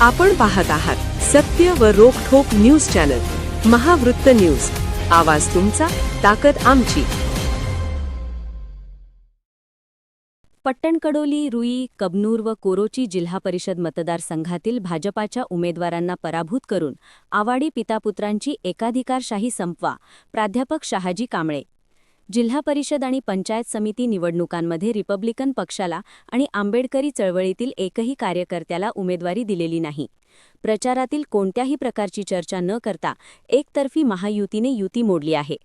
आपण पाहत आहात सत्य व रोखोक न्यूज चॅनल महावृत्त न्यूज. आवाज तुमचा ताकद आमची. पट्टणकडोली रुई कबनूर व कोरोची जिल्हा परिषद मतदारसंघातील भाजपाच्या उमेदवारांना पराभूत करून आवाडी पितापुत्रांची एकाधिकारशाही संपवा. प्राध्यापक शहाजी कांबळे जिल्हा परिषद आणि पंचायत समिती निवडणुकांमध्ये रिपब्लिकन पक्षाला आणि आंबेडकरी चळवळीतील एकही कार्यकर्त्याला उमेदवारी दिलेली नाही. प्रचारातील कोणत्याही प्रकारची चर्चा न करता एकतर्फी महायुतीने युती मोडली आहे.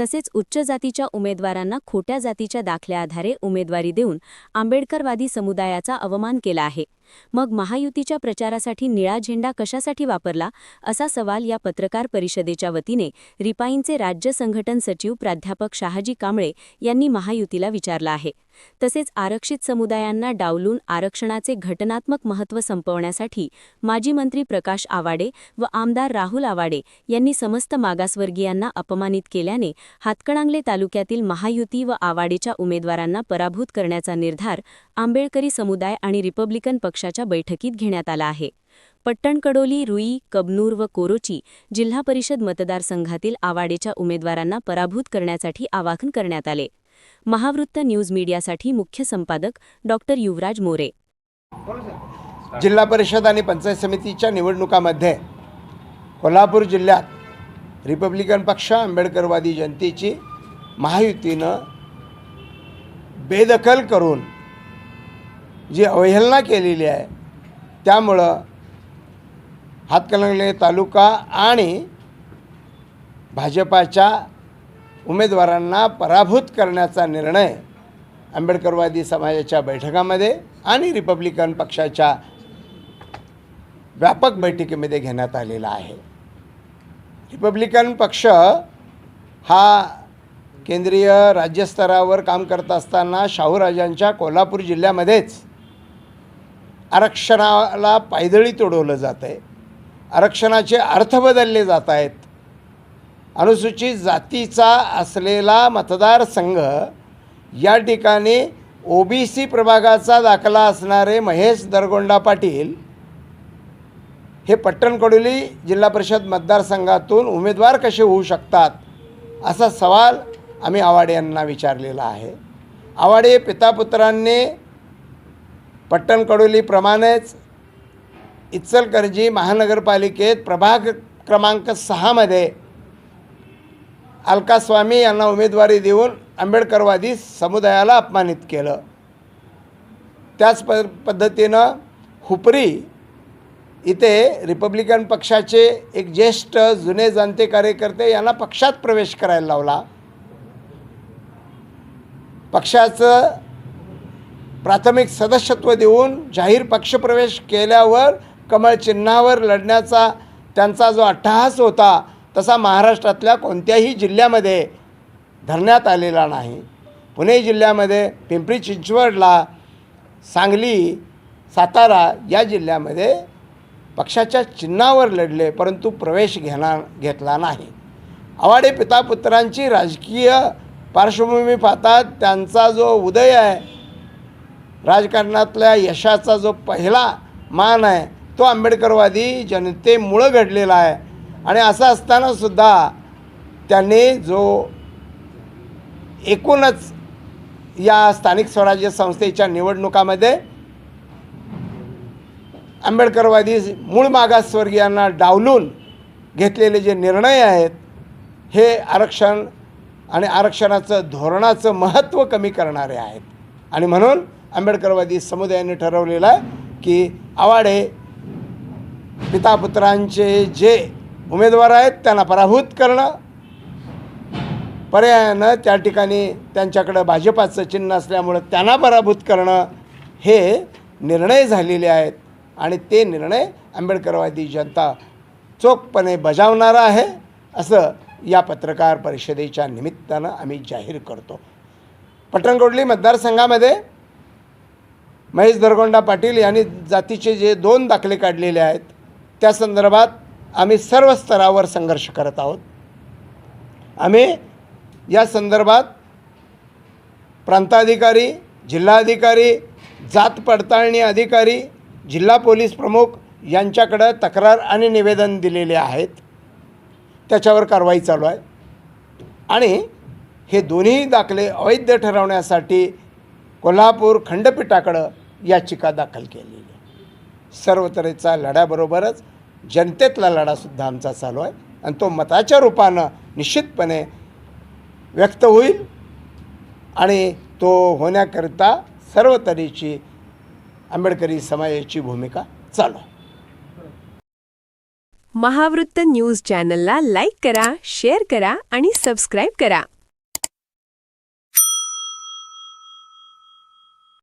तसेच उच्च जातीच्या उमेदवारांना खोट्या जातीच्या दाखल्याआधारे उमेदवारी देऊन आंबेडकरवादी समुदायाचा अवमान केला आहे. मग महायुतीच्या प्रचारासाठी निळा झेंडा कशासाठी वापरला असा सवाल या पत्रकार परिषदेच्या वतीने रिपाईंचे राज्य संघटन सचिव प्राध्यापक शहाजी कांबळे यांनी महायुतीला विचारला आहे. तसेच आरक्षित समुदायांना डावलून आरक्षणाचे घटनात्मक महत्त्व संपवण्यासाठी माजी मंत्री प्रकाश आवाडे व आमदार राहुल आवाडे यांनी समस्त मागासवर्गीयांना अपमानित केल्याने हातकणांगले तालुक्यातील महायुती व आवाडेच्या उमेदवारांना पराभूत करण्याचा निर्धार आंबेडकरी समुदाय आणि रिपब्लिकन पक्ष पक्षाच्या बैठकीत घेण्यात आला आहे. पट्टणकडोली रुई कबनूर व कोरोची जिल्हा परिषद मतदारसंघातील आवाडेच्या उमेदवारांना पराभूत करण्यासाठी आवाहन करण्यात आले. महावृत्त न्यूज मीडियासाठी मुख्य संपादक डॉक्टर युवराज मोरे. जिल्हा परिषद आणि पंचायत समितीच्या निवडणुकामध्ये कोल्हापूर जिल्ह्यात रिपब्लिकन पक्ष आंबेडकरवादी जनतेची महायुतीनं बेदखल करून जी अवहेलना केलेली आहे त्यामुळं हातकणंगले तालुका आणि भाजपाच्या उमेदवारांना पराभूत करण्याचा निर्णय आंबेडकरवादी समाजाच्या बैठकामध्ये आणि रिपब्लिकन पक्षाच्या व्यापक बैठकीमध्ये घेण्यात आलेला आहे. रिपब्लिकन पक्ष हा केंद्रीय राज्यस्तरावर काम करत असताना शाहूराजांच्या कोल्हापूर जिल्ह्यामध्येच आरक्षणाला पायदळी तोडवलं जातं आहे. आरक्षणाचे अर्थ बदलले जात आहेत. अनुसूचित जातीचा असलेला मतदारसंघ या ठिकाणी ओ बी सी प्रभागाचा दाखला असणारे महेश दरगोंडा पाटील हे पट्टणकडोली जिल्हा परिषद मतदारसंघातून उमेदवार कसे होऊ शकतात असा सवाल आम्ही आवाडे यांना विचारलेला आहे. आवाडे पितापुत्रांनी पट्टणकडोलीप्रमाणेच इचलकरंजी महानगरपालिकेत प्रभाग क्रमांक सहामध्ये अलकास्वामी यांना उमेदवारी देऊन आंबेडकरवादी समुदायाला अपमानित केलं. त्याच प पद्धतीनं हुपरी इथे रिपब्लिकन पक्षाचे एक ज्येष्ठ जुने जाणते कार्यकर्ते यांना पक्षात प्रवेश करायला लावला. पक्षाचं प्राथमिक सदस्यत्व देऊन जाहीर पक्षप्रवेश केल्यावर कमळ चिन्हावर लढण्याचा त्यांचा जो अट्टहास होता तसा महाराष्ट्रातल्या कोणत्याही जिल्ह्यामध्ये धरण्यात आलेला नाही. पुणे जिल्ह्यामध्ये पिंपरी चिंचवडला सांगली सातारा या जिल्ह्यामध्ये पक्षाच्या चिन्हावर लढले परंतु प्रवेश घेणार घेतला नाही. आवाडे पितापुत्रांची राजकीय पार्श्वभूमी पाहतात त्यांचा जो उदय आहे राजकारणातल्या यशाचा जो पहिला मान आहे तो आंबेडकरवादी जनतेमुळं घडलेला आहे. आणि असं असतानासुद्धा त्यांनी जो एकूणच या स्थानिक स्वराज्य संस्थेच्या निवडणुकामध्ये आंबेडकरवादी मूळ मागासवर्गीयांना डावलून घेतलेले जे निर्णय आहेत हे आरक्षण आणि आरक्षणाचं धोरणाचं महत्त्व कमी करणारे आहेत. आणि म्हणून आंबेडकरवादी समुदायाने ठरवलेलं आहे की आवाडे पितापुत्रांचे जे उमेदवार आहेत त्यांना पराभूत करणं. पर्यायानं त्या ठिकाणी त्यांच्याकडं भाजपाचं चिन्ह असल्यामुळं त्यांना पराभूत करणं हे निर्णय झालेले आहेत आणि ते निर्णय आंबेडकरवादी जनता चोखपणे बजावणार आहे असं या पत्रकार परिषदेच्या निमित्तानं आम्ही जाहीर करतो. पटणगोडली मतदारसंघामध्ये महेश दरगोंडा पाटील यांनी जातीचे जे दोन दाखले काढलेले आहेत त्या संदर्भात आम्ही सर्व स्तरावर संघर्ष करत आहोत. आम्ही या संदर्भात प्रांताधिकारी जिल्हाधिकारी जात पडताळणी अधिकारी जिल्हा पोलीस प्रमुख यांच्याकडं तक्रार आणि निवेदन दिलेले आहेत. त्याच्यावर कारवाई चालू आहे. आणि हे दोन्ही दाखले अवैध ठरवण्यासाठी कोल्हापूर खंडपीठाकडं याचिका दाखल केलेली आहे. सर्व तऱ्हेचा लढ्याबरोबरच जनतेतला लढासुद्धा आमचा चालू आहे. आणि तो मताच्या रूपानं निश्चितपणे व्यक्त होईल आणि तो होण्याकरिता सर्व तऱ्हेची आंबेडकरी समाजाची भूमिका चालू आहे. महावृत्त न्यूज चॅनलला लाईक करा शेअर करा आणि सबस्क्राईब करा.